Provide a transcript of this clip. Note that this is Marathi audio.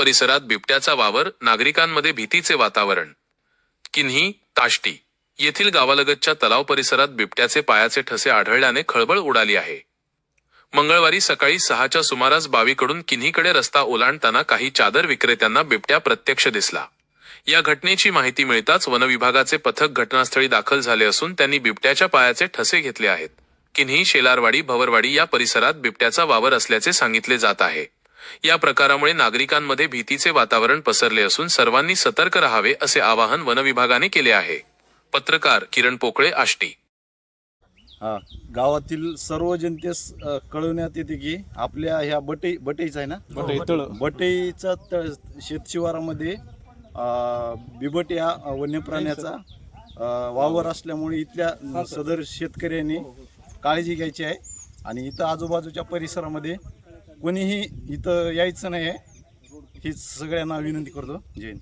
परिसरात बिबट्याचा वावर नागरिकांमध्ये भीतीचे वातावरण. किन्ही ताष्टी येथील गावालगतच्या तलाव परिसरात बिबट्याचे पायाचे ठसे आढळल्याने खळबळ उडाली आहे. मंगळवारी सकाळी सहाच्या सुमारास बावीकडून किन्हीकडे रस्ता ओलांडताना काही चादर विक्रेत्यांना बिबट्या प्रत्यक्ष दिसला. या घटनेची माहिती मिळताच वनविभागाचे पथक घटनास्थळी दाखल झाले असून त्यांनी बिबट्याच्या पायाचे ठसे घेतले आहेत. किन्ही शेलारवाडी भवरवाडी या परिसरात बिबट्याचा वावर असल्याचे सांगितले जात आहे. या प्रकारामुळे नागरिकांमध्ये भीतीचे वातावरण पसरले असून सर्वांनी सतर्क राहावे असे आवाहन वनविभागाने केले आहे. पत्रकार किरण पोकळे आष्टी. हा गावातील सर्व जनतेस कळवण्यात येते की आपल्या ह्या बटई बटईचा आहे ना? बटई तळ. शेतशिवारामध्ये अ, बिबट या वन्य प्राण्याचा अ, वावर असल्यामुळे इथल्या सदर शेतकऱ्यांनी काळजी घ्यायची आहे. आणि इथं आजूबाजूच्या परिसरामध्ये कोणीही इथं यायचं नाही आहे हीच सगळ्यांना विनंती करतो. जैन